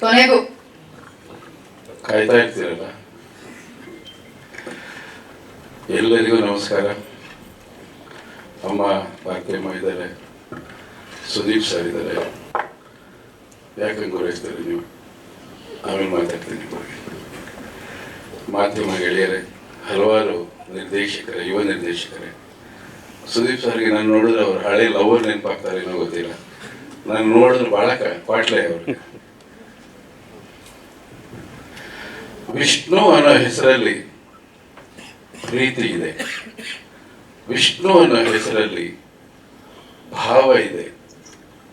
ಕೊನೆಗೂ. ಕಾಯ್ತಾ ಇರ್ತೀರಲ್ಲ ಎಲ್ಲರಿಗೂ ನಮಸ್ಕಾರ. ಅಮ್ಮ ಭಾಗ್ಯಮ್ಮ ಇದ್ದಾರೆ. ಸುದೀಪ್ ಸರ್ ಇದ್ದಾರೆ. ಯಾಕೆ ಗುರೈಸ್ತೀರಿ ನೀವು? ಆಮೇಲೆ ಮಾತಾಡ್ತೀನಿ ಮಾಧ್ಯಮ ಗೆಳೆಯರೆ, ಹಲವಾರು ನಿರ್ದೇಶಕರೇ, ಯುವ ನಿರ್ದೇಶಕರೇ. ಸುದೀಪ್ ಸರ್ಗೆ ನಾನು ನೋಡಿದ್ರೆ ಅವ್ರು ಹಳೆ ಲವರ್ ನೆನಪಾಗ್ತಾರೆ ಏನೋ ಗೊತ್ತಿಲ್ಲ. ನಾನು ನೋಡಿದ್ರೆ ಬಹಳ ಕ್ವಾಟ್ಲೆ ಅವರು. ವಿಷ್ಣು ಅನ್ನೋ ಹೆಸರಲ್ಲಿ ಪ್ರೀತಿ ಇದೆ. ವಿಷ್ಣು ಅನ್ನೋ ಹೆಸರಲ್ಲಿ ಭಾವ ಇದೆ.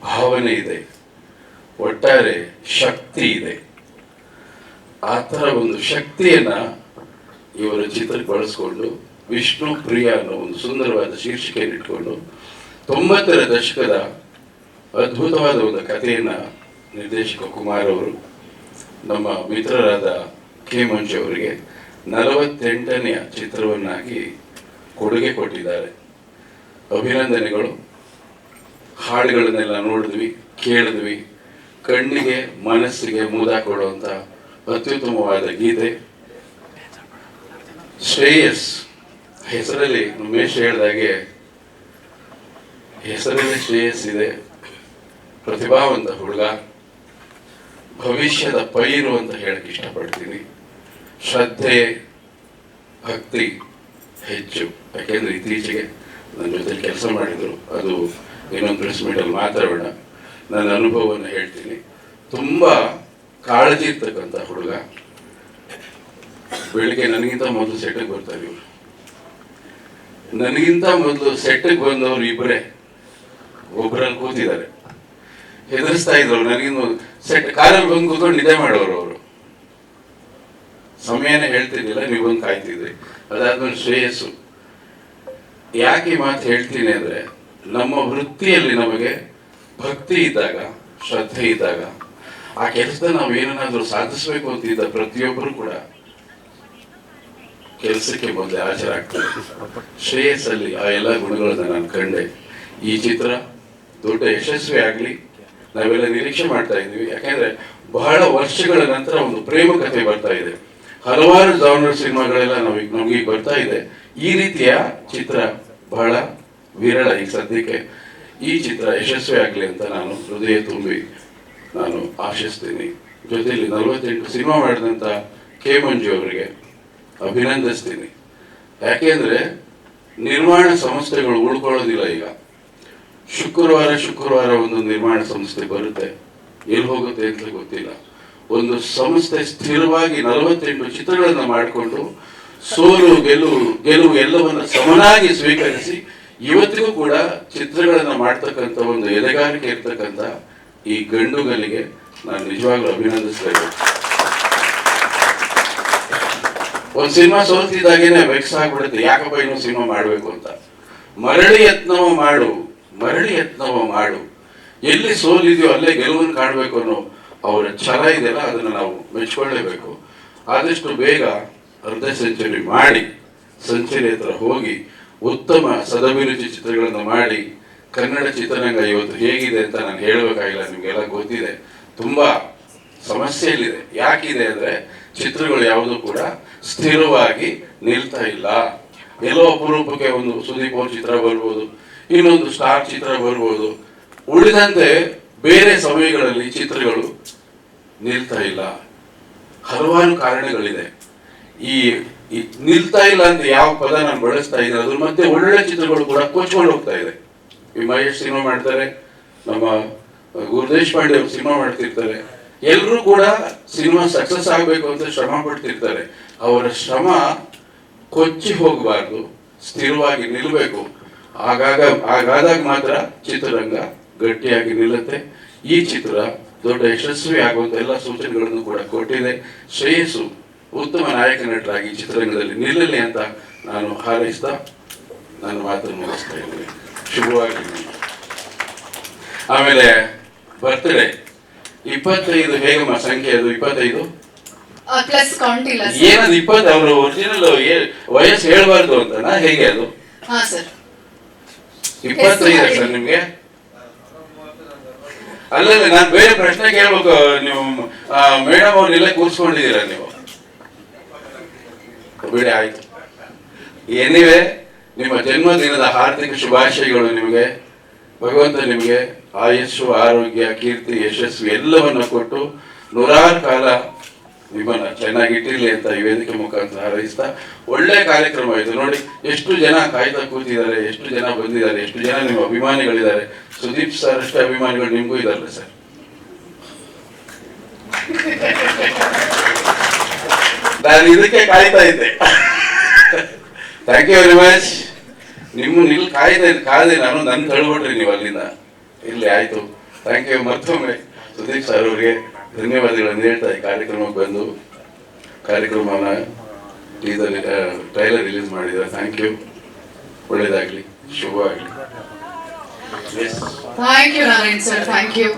ಭಾವನೆ ಇದೆ. ಒಟ್ಟಾರೆ ಶಕ್ತಿ ಇದೆ. ಆ ಥರ ಒಂದು ಶಕ್ತಿಯನ್ನ ಇವರ ಚಿತ್ರಕ್ಕೆ ಬಳಸ್ಕೊಂಡು ವಿಷ್ಣು ಪ್ರಿಯ ಅನ್ನೋ ಒಂದು ಸುಂದರವಾದ ಶೀರ್ಷಿಕೆಯನ್ನು ಇಟ್ಕೊಂಡು ತೊಂಬತ್ತರ ದಶಕದ ಅದ್ಭುತವಾದ ಒಂದು ಕಥೆಯನ್ನ ನಿರ್ದೇಶಕ ಕುಮಾರ್ ಅವರು ನಮ್ಮ ಮಿತ್ರರಾದ ಕೆ ಮಂಜು ಅವರಿಗೆ ನಲವತ್ತೆಂಟನೆಯ ಚಿತ್ರವನ್ನಾಗಿ ಕೊಡುಗೆ ಕೊಟ್ಟಿದ್ದಾರೆ. ಅಭಿನಂದನೆಗಳು. ಹಾಡುಗಳನ್ನೆಲ್ಲ ನೋಡಿದ್ವಿ, ಕೇಳಿದ್ವಿ. ಕಣ್ಣಿಗೆ, ಮನಸ್ಸಿಗೆ ಮುದ ಕೊಡುವಂಥ ಅತ್ಯುತ್ತಮವಾದ ಗೀತೆ. ಶ್ರೇಯಸ್ ಹೆಸರಲ್ಲಿ ಉಮೇಶ್ ಹೇಳ್ದಾಗೆ ಹೆಸರಲ್ಲಿ ಶ್ರೇಯಸ್ ಇದೆ. ಪ್ರತಿಭಾವಂತ ಹುಡುಗ, ಭವಿಷ್ಯದ ಪೈರು ಅಂತ ಹೇಳಕ್ಕೆ ಇಷ್ಟಪಡ್ತೀನಿ. ಶ್ರದ್ಧೆ, ಭಕ್ತಿ ಹೆಚ್ಚು. ಯಾಕೆಂದ್ರೆ ಇತ್ತೀಚೆಗೆ ನನ್ನ ಜೊತೆ ಕೆಲಸ ಮಾಡಿದ್ರು. ಅದು ಇನ್ನೊಂದು ಪ್ರೆಸ್ ಮೀಟಲ್ಲಿ ಮಾತಾಡೋಣ. ನನ್ನ ಅನುಭವವನ್ನು ಹೇಳ್ತೀನಿ. ತುಂಬಾ ಕಾಳಜಿ ಇರ್ತಕ್ಕಂಥ ಹುಡುಗ. ಬೆಳಿಗ್ಗೆ ನನಗಿಂತ ಮೊದಲು ಸೆಟ್ಟಿಗೆ ಬರ್ತಾರೆ ಇವರು. ನನಗಿಂತ ಮೊದಲು ಸೆಟ್ಟಿಗೆ ಬಂದವರು ಇಬ್ಬರೇ ಒಬ್ಬರಲ್ಲಿ ಕೂತಿದ್ದಾರೆ. ಹೆದರ್ಸ್ತಾ ಇದ್ರು. ನನಗಿನ್ನು ಸೆಟ್ ಕಾರಲ್ಲಿ ಬಂದು ಕೂತ್ಕೊಂಡು ನಿದ್ದೆ ಮಾಡೋರು ಅವರು. ಸಮಯನೇ ಹೇಳ್ತಿರ್ಲಿಲ್ಲ, ನೀವು ಬಂದು ಕಾಯ್ತಿದ್ರಿ. ಅದಾದ್ಮೇಲೆ ಶ್ರೇಯಸ್ಸು. ಯಾಕೆ ಮಾತು ಹೇಳ್ತೀನಿ ಅಂದ್ರೆ, ನಮ್ಮ ವೃತ್ತಿಯಲ್ಲಿ ನಮಗೆ ಭಕ್ತಿ ಇದ್ದಾಗ, ಶ್ರದ್ಧೆ ಇದ್ದಾಗ, ಆ ಕೆಲಸದ ನಾವು ಏನನ್ನಾದ್ರೂ ಸಾಧಿಸಬೇಕು ಅಂತಿದ್ದ ಪ್ರತಿಯೊಬ್ಬರು ಕೂಡ ಕೆಲಸಕ್ಕೆ ಮೊದಲೇ ಹಾಜರಾಗ್ತಾರೆ. ಶ್ರೇಯಸ್ಸಲ್ಲಿ ಆ ಎಲ್ಲ ಗುಣಗಳನ್ನ ನಾನು ಕಂಡೆ. ಈ ಚಿತ್ರ ದೊಡ್ಡ ಯಶಸ್ವಿ ಆಗ್ಲಿ ನಾವೆಲ್ಲ ನಿರೀಕ್ಷೆ ಮಾಡ್ತಾ ಇದ್ದೀವಿ. ಯಾಕೆಂದ್ರೆ ಬಹಳ ವರ್ಷಗಳ ನಂತರ ಒಂದು ಪ್ರೇಮ ಕಥೆ ಬರ್ತಾ ಇದೆ. ಹಲವಾರು ಜಾನರ್ ಸಿನಿಮಾಗಳೆಲ್ಲ ನಮಗೆ ನಮಗೆ ಬರ್ತಾ ಇದೆ. ಈ ರೀತಿಯ ಚಿತ್ರ ಬಹಳ ವಿರಳ ಈ ಸದ್ಯಕ್ಕೆ. ಈ ಚಿತ್ರ ಯಶಸ್ವಿ ಆಗಲಿ ಅಂತ ನಾನು ಹೃದಯ ತುಂಬಿ ನಾನು ಆಶಿಸ್ತೀನಿ. ಜೊತೆಯಲ್ಲಿ ನಲವತ್ತೆಂಟು ಸಿನಿಮಾ ಮಾಡಿದಂತ ಕೆ ಮಂಜು ಅವರಿಗೆ ಅಭಿನಂದಿಸ್ತೀನಿ. ಯಾಕೆಂದ್ರೆ ನಿರ್ಮಾಣ ಸಂಸ್ಥೆಗಳು ಉಳ್ಕೊಳ್ಳೋದಿಲ್ಲ ಈಗ. ಶುಕ್ರವಾರ ಶುಕ್ರವಾರ ಒಂದು ನಿರ್ಮಾಣ ಸಂಸ್ಥೆ ಬರುತ್ತೆ. ಎಲ್ಲಿ ಹೋಗುತ್ತೆ ಅಂತ ಗೊತ್ತಿಲ್ಲ. ಒಂದು ಸಂಸ್ಥೆ ಸ್ಥಿರವಾಗಿ ನಲವತ್ತೆಂಟು ಚಿತ್ರಗಳನ್ನು ಮಾಡಿಕೊಂಡು ಸೋಲು, ಗೆಲುವು ಗೆಲುವು ಎಲ್ಲವನ್ನು ಸಮನಾಗಿ ಸ್ವೀಕರಿಸಿ ಇವತ್ತಿಗೂ ಕೂಡ ಚಿತ್ರಗಳನ್ನು ಮಾಡ್ತಕ್ಕಂಥ ಒಂದು ಎಲೆಗಾರಿಕೆ ಇರ್ತಕ್ಕಂಥ ಈ ಗಂಡುಗಲಿಗೆ ನಾನು ನಿಜವಾಗ್ಲೂ ಅಭಿನಂದಿಸ್ತಾ ಇದ್ದೀನಿ. ಒಂದ್ ಸಿನಿಮಾ ಸೋಲ್ತಿದ್ದಾಗೇನೆ ವೆಕ್ಸ್ ಆಗ್ಬಿಡುತ್ತೆ. ಯಾಕಪ್ಪ ಇನ್ನೊಂದು ಸಿನಿಮಾ ಮಾಡಬೇಕು ಅಂತ. ಮರಳಿ ಯತ್ನವ ಮಾಡು. ಮರಳಿ ಯತ್ನವ ಮಾಡು. ಎಲ್ಲಿ ಸೋಲಿದೆಯೋ ಅಲ್ಲೇ ಗೆಲುವನ್ನು ಕಾಣಬೇಕು ಅನ್ನೋ ಅವರ ಛಲ ಇದೆಯಲ್ಲ, ಅದನ್ನ ನಾವು ಮೆಚ್ಕೊಳ್ಳೇಬೇಕು. ಆದಷ್ಟು ಬೇಗ ಅರ್ಧ ಸೆಂಚುರಿ ಮಾಡಿ ಸೆಂಚುರಿ ಹತ್ರ ಹೋಗಿ, ಉತ್ತಮ ಸದಭಿರುಚಿ ಚಿತ್ರಗಳನ್ನು ಮಾಡಿ, ಕನ್ನಡ ಚಿತ್ರರಂಗ ಇವತ್ತು ಹೇಗಿದೆ ಅಂತ ನಾನು ಹೇಳಬೇಕಾಗಿಲ್ಲ, ನಿಮಗೆಲ್ಲ ಗೊತ್ತಿದೆ. ತುಂಬ ಸಮಸ್ಯೆಯಲ್ಲಿದೆ. ಯಾಕಿದೆ ಅಂದ್ರೆ ಚಿತ್ರಗಳು ಯಾವುದು ಕೂಡ ಸ್ಥಿರವಾಗಿ ನಿಲ್ತಾ ಇಲ್ಲ. ಎಲ್ಲೋ ಅಪರೂಪಕ್ಕೆ ಒಂದು ಸುದೀಪ್ ಚಿತ್ರ ಬರ್ಬೋದು. ಇನ್ನೊಂದು ಸ್ಟಾರ್ ಚಿತ್ರ ಬರ್ಬೋದು ಉಳಿದಂತೆ ಬೇರೆ ಸಮಯಗಳಲ್ಲಿ ಚಿತ್ರಗಳು ನಿಲ್ತಾ ಇಲ್ಲ. ಹಲವಾರು ಕಾರಣಗಳಿದೆ. ಈ ನಿಲ್ತಾ ಇಲ್ಲ ಅಂತ ಯಾವ ಪದ ನಾನು ಬಳಸ್ತಾ ಇದ್ದೀನಿ, ಅದ್ರ ಮಧ್ಯೆ ಒಳ್ಳೆ ಚಿತ್ರಗಳು ಕೂಡ ಕೊಚ್ಕೊಂಡು ಹೋಗ್ತಾ ಇದೆ. ಈ ಮಹೇಶ್ ಸಿನಿಮಾ ಮಾಡ್ತಾರೆ, ನಮ್ಮ ಗುರುದೇಶ್ ಪಾಂಡೆ ಅವರು ಸಿನಿಮಾ ಮಾಡ್ತಿರ್ತಾರೆ. ಎಲ್ಲರೂ ಕೂಡ ಸಿನಿಮಾ ಸಕ್ಸಸ್ ಆಗಬೇಕು ಅಂತ ಶ್ರಮ ಪಡ್ತಿರ್ತಾರೆ. ಅವರ ಶ್ರಮ ಕೊಚ್ಚಿ ಹೋಗಬಾರ್ದು, ಸ್ಥಿರವಾಗಿ ನಿಲ್ಲಬೇಕು ಆಗಾಗ ಆಗಾದಾಗ ಮಾತ್ರ ಚಿತ್ರರಂಗ ಗಟ್ಟಿಯಾಗಿ ನಿಲ್ಲುತ್ತೆ. ಈ ಚಿತ್ರ ದೊಡ್ಡ ಯಶಸ್ವಿ ಆಗುವಂತ ಎಲ್ಲ ಸೂಚನೆಗಳನ್ನು ಕೂಡ ಕೊಟ್ಟಿದೆ. ಶ್ರೇಯಸ್ಸು ಉತ್ತಮ ನಾಯಕ ನಟರಾಗಿ ಚಿತ್ರರಂಗದಲ್ಲಿ ನಿಲ್ಲಲಿ ಅಂತ ನಾನು ಹಾರೈಸ್ತಾ ನನ್ನ ಮಾತನ್ನು ಮುಗಿಸ್ತಾ ಇದ್ದೀನಿ. ಶುಭವಾಗಿ ಆಮೇಲೆ ಬರ್ತ್ಡೇ ಇಪ್ಪತ್ತೈದು ಹೇಗಮ್ಮ ಸಂಖ್ಯೆ ಅದು ಇಪ್ಪತ್ತೈದು? ಪ್ಲಸ್ ಕೌಂಟ್ ಇಲ್ಲ ಸರ್ ಏನದು ಇಪ್ಪತ್ತು? ಅವರು ಒರಿಜಿನಲ್ ವಯಸ್ಸು ಹೇಳಬಾರ್ದು ಅಂತನಾ? ಹೇಗೆ ಅದು? ಹಾ ಸರ್ ಇಪ್ಪತ್ತೈದು. ಸರ್ ನಿಮ್ಗೆ? ಅಲ್ಲ ನಾನು ಬೇರೆ ಪ್ರಶ್ನೆ ಕೇಳ್ಬೇಕು. ನೀವು ಮೇಡಮ್ ಅವ್ರನ್ನೆಲ್ಲ ಕೂರ್ಸ್ಕೊಂಡಿದ್ದೀರಾ ನೀವು? ಬಿಡಿ, ಆಯ್ತು. ಏನಿವೆ, ನಿಮ್ಮ ಜನ್ಮದಿನದ ಹಾರ್ದಿಕ ಶುಭಾಶಯಗಳು ನಿಮಗೆ. ಭಗವಂತ ನಿಮಗೆ ಆಯಸ್ಸು, ಆರೋಗ್ಯ, ಕೀರ್ತಿ, ಯಶಸ್ಸು ಎಲ್ಲವನ್ನು ಕೊಟ್ಟು ನೂರಾರು ಕಾಲ ನಿಮ್ಮನ್ನ ಚೆನ್ನಾಗಿ ಇಟ್ಟಿರಲಿ ಅಂತ ಈ ವೇದಿಕೆ ಮುಖಾಂತರ ಹಾರೈಸ್ತಾ ಒಳ್ಳೆ ಕಾರ್ಯಕ್ರಮ ಇದು. ನೋಡಿ, ಎಷ್ಟು ಜನ ಕಾಯ್ತಾ ಕೂತಿದ್ದಾರೆ, ಎಷ್ಟು ಜನ ಬಂದಿದ್ದಾರೆ, ಎಷ್ಟು ಜನ ನಿಮ್ಮ ಅಭಿಮಾನಿಗಳಿದ್ದಾರೆ. ಸುದೀಪ್ ಸರ್ ಅಷ್ಟೇ ಅಭಿಮಾನಿಗಳು, ನಿಮಗೂ ಇದಾರಲ್ಲ ಸರ್ ನಾನು ಇದಕ್ಕೆ ಕಾಯ್ತಾ ಇದ್ದೆ. ಥ್ಯಾಂಕ್ ಯು ವೆರಿ ಮಚ್ ನಿಮ್ಮ ಇಲ್ಲಿ ಕಾಯ್ದೆ ಕಾಯ್ದೆ ನಾನು ನನ್ನ ತಳ್ಬಿಟ್ರಿ ನೀವು ಅಲ್ಲಿಂದ. ಇಲ್ಲಿ ಆಯ್ತು. ಥ್ಯಾಂಕ್ ಯು ಮತ್ತೊಮ್ಮೆ ಸುದೀಪ್ ಸರ್ ಅವರಿಗೆ. ಧನ್ಯವಾದಗಳನ್ನು ಹೇಳ್ತಾ ಈ ಕಾರ್ಯಕ್ರಮಕ್ಕೆ ಬಂದು ಕಾರ್ಯಕ್ರಮನ ಇದರಲ್ಲಿ ಟ್ರೈಲರ್ ರಿಲೀಸ್ ಮಾಡಿದ್ದಾರೆ ಥ್ಯಾಂಕ್ ಯು ಒಳ್ಳೇದಾಗಲಿ, ಶುಭವಾಗಲಿ. Thank you Narayan sir thank you